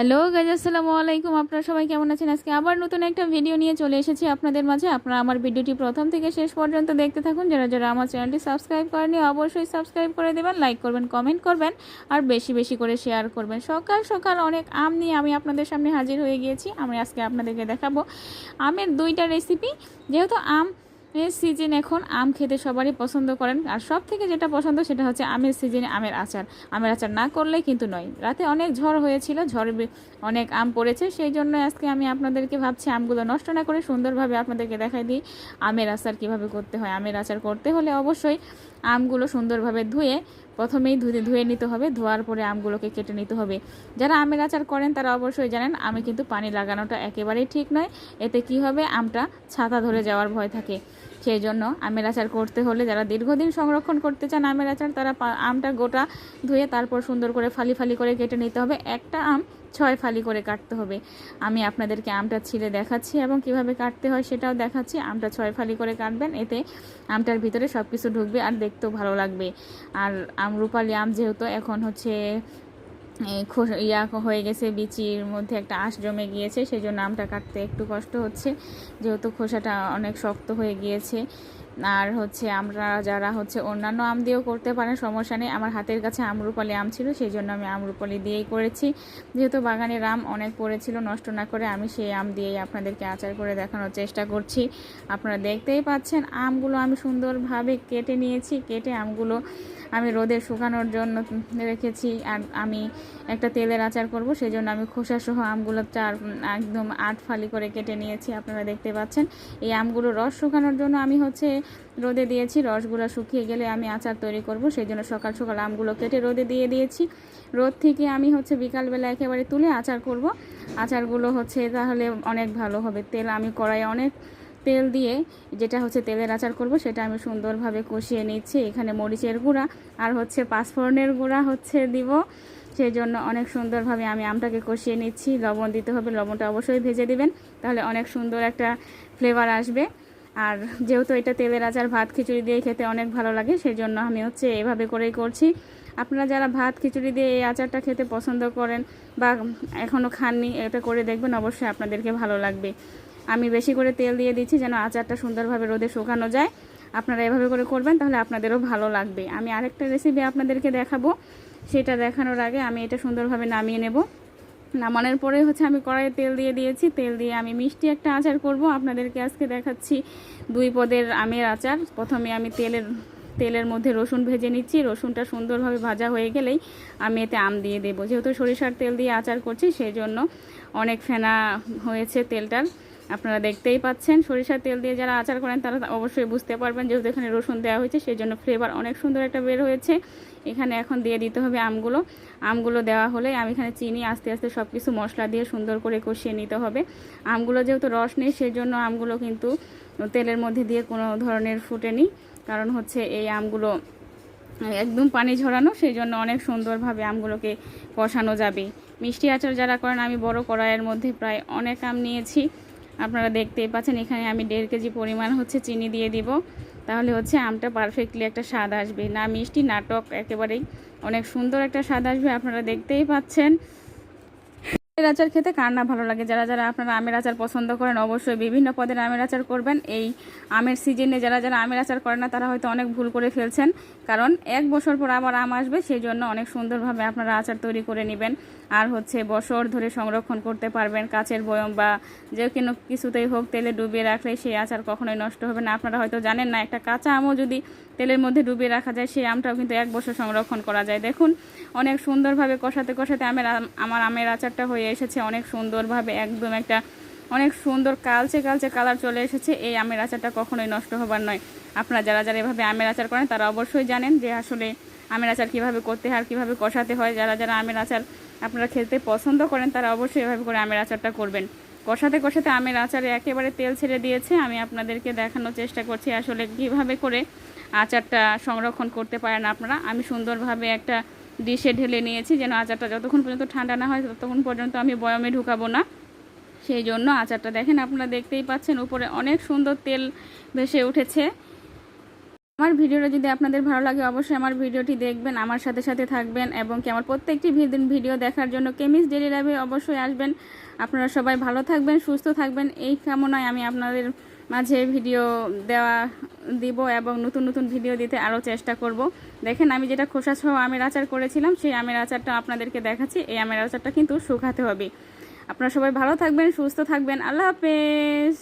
Hello guys, আসসালামু আলাইকুম। আপনারা সবাই কেমন আছেন? আজকে আবার নতুন একটা ভিডিও নিয়ে চলে এসেছি আপনাদের মাঝে। আপনারা আমার ভিডিওটি প্রথম থেকে শেষ পর্যন্ত দেখতে থাকুন। যারা যারা আমার চ্যানেলটি সাবস্ক্রাইব করেনি অবশ্যই সাবস্ক্রাইব করে দেবেন, লাইক করবেন, কমেন্ট করবেন, আর বেশি বেশি করে শেয়ার করবেন। সকাল সকাল অনেক আম নিয়ে আমি আপনাদের সামনে হাজির হয়ে গিয়েছি। আমি আজকে আপনাদেরকে দেখাবো আমের দুইটা রেসিপি যেহেতু আম এর সিজন এখন আম খেতে সবারই পছন্দ করেন। আর সব থেকে যেটা পছন্দ সেটা হচ্ছে আমের সিজনে, আমের আচার। আমের আচার না করলে কিন্তু নয়। রাতে অনেক ঝড় হয়েছিল, ঝড়ে অনেক আম পড়েছে। সেই জন্য আজকে আমি আপনাদেরকে ভাবছি আমগুলো নষ্ট না করে সুন্দরভাবে আপনাদেরকে দেখাই দিই, আমের আচার কীভাবে করতে হয়। আমের আচার করতে হলে অবশ্যই আমগুলো সুন্দরভাবে ধুয়ে প্রথমেই ধুয়ে ধুয়ে নিতে হবে। ধোয়ার পরে আমগুলোকে কেটে নিতে হবে। যারা আমের আচার করেন তারা অবশ্যই জানেন, আমি কিন্তু পানি লাগানোটা একেবারেই ঠিক নয়। এতে কি হবে? আমটা ছাতা ধরে যাওয়ার ভয় থাকে। সেই জন্য আমের আচার করতে হলে যারা দীর্ঘদিন সংরক্ষণ করতে চান আমের আচার, তারা আমটা গোটা ধুয়ে তারপর সুন্দর করে ফালি ফালি করে কেটে নিতে হবে। একটা আম ছয় ফালি করে কাটতে হবে। আমি আপনাদেরকে আমটা ছিলে দেখাচ্ছি এবং কীভাবে কাটতে হয় সেটাও দেখাচ্ছি। আমটা ছয় ফালি করে কাটবেন, এতে আমটার ভিতরে সব কিছু ঢুকবে আর দেখতেও ভালো লাগবে। আর আম রূপালি আম যেহেতু এখন হচ্ছে ইয়া হয়ে গেছে, বিচির মধ্যে একটা আঁশ জমে গিয়েছে সেই জন্য আমটা কাটতে একটু কষ্ট হচ্ছে। যেহেতু খোসাটা অনেক শক্ত হয়ে গিয়েছে আর হচ্ছে আমরা যারা হচ্ছে অন্যান্য আম দিয়েও করতে পারেন, সমস্যা নেই। আমার হাতের কাছে আমরুপালি আম ছিল, সেই জন্য আমি আমরুপালি দিয়েই করেছি। যেহেতু বাগানের আম অনেক পড়েছিল, নষ্ট না করে আমি সেই আম দিয়েই আপনাদেরকে আচার করে দেখানোর চেষ্টা করছি। আপনারা দেখতেই পাচ্ছেন, আমগুলো আমি সুন্দরভাবে কেটে নিয়েছি। কেটে আমগুলো আমি রোদে শুকানোর জন্য রেখেছি আর আমি একটা তেলের আচার করব সেই জন্য আমি খোসা সহ আমগুলো চার একদম আট ফালি করে কেটে নিয়েছি, আপনারা দেখতে পাচ্ছেন। এই আমগুলো রস শুকানোর জন্য আমি হচ্ছে রোদে দিয়েছি, রসগুলো শুকিয়ে গেলে আমি আচার তৈরি করব সেই জন্য সকাল সকাল আমগুলো কেটে রোদে দিয়ে দিয়েছি। রোদ থেকে আমি হচ্ছে বিকালবেলা একেবারে তুলে আচার করব। আচারগুলো হচ্ছে তাহলে অনেক ভালো হবে। তেল আমি কড়াইয়ে অনেক তেল দিয়ে যেটা হচ্ছে তেলের আচার করব, সেটা আমি সুন্দরভাবে কষিয়ে নিচ্ছি। এখানে মরিচের গুঁড়া আর হচ্ছে পাঁচফোড়নের গুঁড়া হচ্ছে দিব। সেই জন্য অনেক সুন্দরভাবে আমি আমটাকে কষিয়ে নিচ্ছি। লবণ দিতে হবে, লবণটা অবশ্যই ভেজে দিবেন, তাহলে অনেক সুন্দর একটা ফ্লেভার আসবে। আর যেহেতু এটা তেলের আচার, ভাত, খিচুড়ি দিয়ে খেতে অনেক ভালো লাগে সেই জন্য আমি হচ্ছে এভাবে করেই করছি। আপনারা যারা ভাত, খিচুড়ি দিয়ে এই আচারটা খেতে পছন্দ করেন বা এখনও খাননি, এটা করে দেখবেন, অবশ্যই আপনাদেরকে ভালো লাগবে। আমি বেশি করে তেল দিয়ে দিচ্ছি যেন আচারটা সুন্দরভাবে রোদে শুকানো যায়। আপনারা এভাবে করে করবেন, তাহলে আপনাদেরও ভালো লাগবে। আমি আরেকটা রেসিপি আপনাদেরকে দেখাবো। সেটা দেখানোর আগে আমি এটা সুন্দরভাবে নামিয়ে নেব। নামানোর পরে হচ্ছে আমি কড়াইয়ে তেল দিয়ে দিয়েছি। তেল দিয়ে আমি মিষ্টি একটা আচার করব। আপনাদেরকে আজকে দেখাচ্ছি দুই পদের আমের আচার। প্রথমে আমি তেলের তেলের মধ্যে রসুন ভেজে নিচ্ছি। রসুনটা সুন্দরভাবে ভাজা হয়ে গেলেই আমি এতে আম দিয়ে দেবো। যেহেতু সরিষার তেল দিয়ে আচার করছি সেই জন্য অনেক ফেনা হয়েছে তেলটার। আপনারা দেখতেই পাচ্ছেন, সরিষার তেল দিয়ে যারা আচার করেন তারা অবশ্যই বুঝতে পারবেন যেহেতু এখানে রসুন দেওয়া হয়েছে সেই জন্য ফ্লেভার অনেক সুন্দর একটা বের হয়েছে। এখানে এখন দিয়ে দিতে হবে আমগুলো। আমগুলো দেওয়া হলে আমি এখানে চিনি, আস্তে আস্তে সব কিছু মশলা দিয়ে সুন্দর করে কষিয়ে নিতে হবে। আমগুলো যেহেতু রস নেই সেই জন্য আমগুলো কিন্তু তেলের মধ্যে দিয়ে কোনো ধরনের ফুটেনি। কারণ হচ্ছে এই আমগুলো একদম পানি ঝরানো সেই জন্য অনেক সুন্দরভাবে আমগুলোকে কষানো যাবে। মিষ্টি আচার যারা করেন, আমি বড় কড়াইয়ের মধ্যে প্রায় অনেক আম নিয়েছি। আপনারা দেখতেই পাচ্ছেন, এখানে আমি দেড় কেজি পরিমাণ হচ্ছে চিনি দিয়ে দিব। তাহলে হচ্ছে আমটা পারফেক্টলি একটা স্বাদ আসবে। না মিষ্টি নাটক একেবারেই অনেক সুন্দর একটা স্বাদ আসবে, আপনারা দেখতেই পাচ্ছেন। আমের আচার খেতে কার না ভালো লাগে? যারা যারা আপনারা আমের আচার পছন্দ করেন, অবশ্যই বিভিন্ন পদের আমের আচার করবেন। এই আমের সিজনে যারা যারা আমের আচার করেন না, তারা হয়তো অনেক ভুল করে ফেলছেন। কারণ এক বছর পর আবার আম আসবে সেই জন্য অনেক সুন্দরভাবে আপনারা আচার তৈরি করে নেবেন। আর হচ্ছে বছর ধরে সংরক্ষণ করতে পারবেন, কাচের বয়ম বা যে কোনো কিছুতেই হোক তেলে ডুবিয়ে রাখলে সেই আচার কখনোই নষ্ট হবে না। আপনারা হয়তো জানেন না, একটা কাঁচা আমও যদি তেলের মধ্যে ডুবিয়ে রাখা যায়, সেই আমটাও কিন্তু এক বছর সংরক্ষণ করা যায়। দেখুন, অনেক সুন্দরভাবে কষাতে কষাতে আমের আমার আমের আচারটা হয়ে এসেছে। অনেক সুন্দরভাবে একদম একটা, অনেক সুন্দর কালচে কালচে কালার চলে এসেছে। এই আমের আচারটা কখনোই নষ্ট হবার নয়। আপনারা যারা যারা এভাবে আমের আচার করেন, তারা অবশ্যই জানেন যে আসলে আমের আচার কীভাবে করতে হয় আর কীভাবে কষাতে হয়। যারা যারা আমের আচার আপনারা খেতে পছন্দ করেন, তারা অবশ্যই এভাবে করে আমের আচারটা করবেন। কষাতে কষাতে আমের আচারে একেবারে তেল ছেড়ে দিয়েছে। আমি আপনাদেরকে দেখানোর চেষ্টা করছি আসলে কীভাবে করে আচারটা সংরক্ষণ করতে পারেন আপনারা। আমি সুন্দরভাবে একটা ডিশে ঢেলে নিয়েছি যেন আচারটা যতক্ষণ পর্যন্ত ঠান্ডা না হয় ততক্ষণ পর্যন্ত আমি বয়মে ঢুকাবো না। সেই জন্য আচারটা দেখেন আপনারা দেখতেই পাচ্ছেন, উপরে অনেক সুন্দর তেল ভেসে উঠেছে। আমার ভিডিওটা যদি আপনাদের ভালো লাগে অবশ্যই আমার ভিডিওটি দেখবেন, আমার সাথে সাথে থাকবেন এবং কি আমার প্রত্যেকটি ভিড- ভিডিও দেখার জন্য কেমিস ডেলি লাইভে অবশ্যই আসবেন। আপনারা সবাই ভালো থাকবেন, সুস্থ থাকবেন। এই কামনায় আমি আপনাদের মাঝে ভিডিও দেওয়া দিব এবং নতুন নতুন ভিডিও দিতে আরও চেষ্টা করব। দেখেন আমি যেটা খোসা সহ আমের আচার করেছিলাম, সেই আমের আচারটা আপনাদেরকে দেখাচ্ছি। এই আমের আচারটা কিন্তু শুকাতে হবে। আপনারা সবাই ভালো থাকবেন, সুস্থ থাকবেন। আল্লাহ হাফেজ।